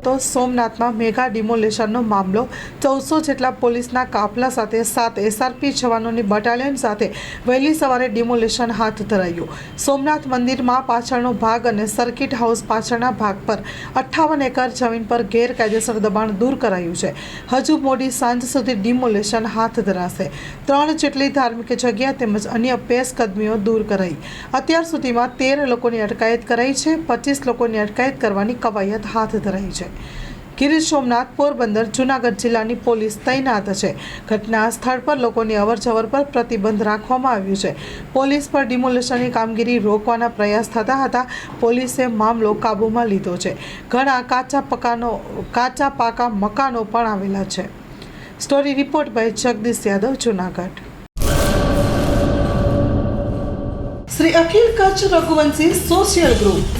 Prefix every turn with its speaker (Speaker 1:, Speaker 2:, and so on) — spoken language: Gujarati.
Speaker 1: હતો સોમનાથમાં મેગા ડિમોલેશનનો મામલો. ચૌદસો જેટલા પોલીસના કાફલા સાથે સાત એસઆરપી જવાનોની બટાલિયન સાથે વહેલી સવારે ડિમોલેશન હાથ ધરાયું. સોમનાથ મંદિરમાં પાછળનો ભાગ અને સર્કિટ હાઉસ પાછળના ભાગ પર અઠ્ઠાવન એકર જમીન પર ગેરકાયદેસર દબાણ દૂર કરાયું છે. હજુ મોડી સાંજ સુધી ડિમોલેશન હાથ ધરાશે. ત્રણ જેટલી ધાર્મિક જગ્યા તેમજ અન્ય પેશકદમીઓ દૂર કરાઈ. અત્યાર સુધીમાં તેર લોકોની અટકાયત કરાઈ છે. પચીસ લોકોની અટકાયત કરવાની કવાયત હાથ ધરાઈ છે. ગીર સોમનાથ પોરબંદર, જૂનાગઢ જિલ્લાની પોલીસ તૈનાત છે. ઘટના સ્થળ પર લોકોની અવરજવર પર પ્રતિબંધ રાખવામાં આવ્યું છે. પોલીસ પર ડિમોલેશનની કામગીરી રોકવાના પ્રયાસ થતા હતા. પોલીસે મામલો કાબૂમાં લીધો છે. ઘણા કાચા પકાનો, કાચા પાકા મકાનો પણ આવેલા છે. Story report by Jagdish Yadav, Junagadh. Shri Akhil Kutch Raghuvanshi social group